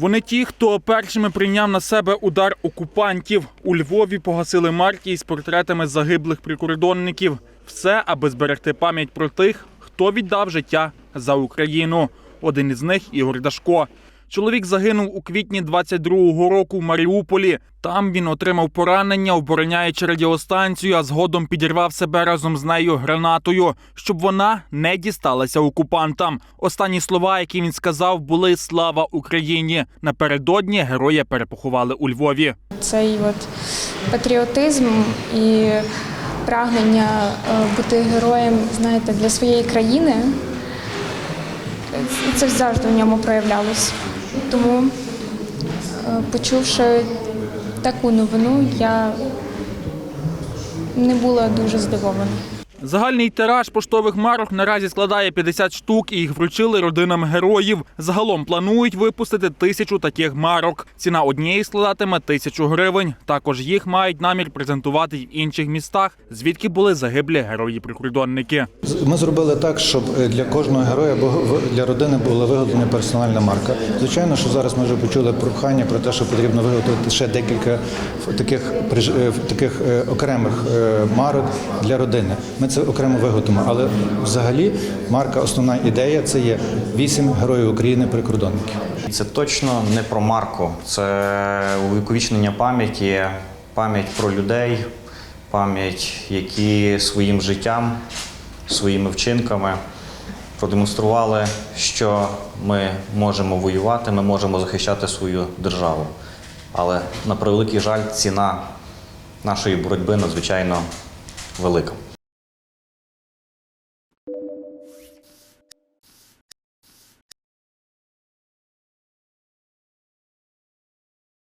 Вони ті, хто першими прийняв на себе удар окупантів. У Львові погасили марки із портретами загиблих прикордонників. Все, аби зберегти пам'ять про тих, хто віддав життя за Україну. Один із них Ігор Дашко. Чоловік загинув у квітні 22-го року в Маріуполі. Там він отримав поранення, обороняючи радіостанцію, а згодом підірвав себе разом з нею гранатою, щоб вона не дісталася окупантам. Останні слова, які він сказав, були Слава Україні. Напередодні героя перепоховали у Львові. цей от патріотизм і прагнення е, бути героєм, знаєте, для своєї країни. Це завжди в ньому проявлялось. Тому, е, почувши таку новину, я не була дуже здивована. Загальний тираж поштових марок наразі складає 50 штук і їх вручили родинам героїв. Загалом планують випустити тисячу таких марок. Ціна однієї складатиме тисячу гривень. Також їх мають намір презентувати й в інших містах, звідки були загиблі герої-прикордонники. Ми зробили так, щоб е, для кожного героя для родини була виготовлена персональна марка. Звичайно, що зараз ми вже почули прохання про те, що потрібно виготовити ще декілька таких е, таких е, окремих марок для родини. Ми це окремо виготовимо. Але взагалі марка, основна ідея це є вісім героїв України прикордонників. Це точно не про марку, це увіковічнення пам'яті, пам'ять про людей, пам'ять, які своїм життям, своїми вчинками продемонстрували, що ми можемо воювати, ми можемо захищати свою державу. Але на превеликий жаль, ціна нашої боротьби надзвичайно велика. Thank you.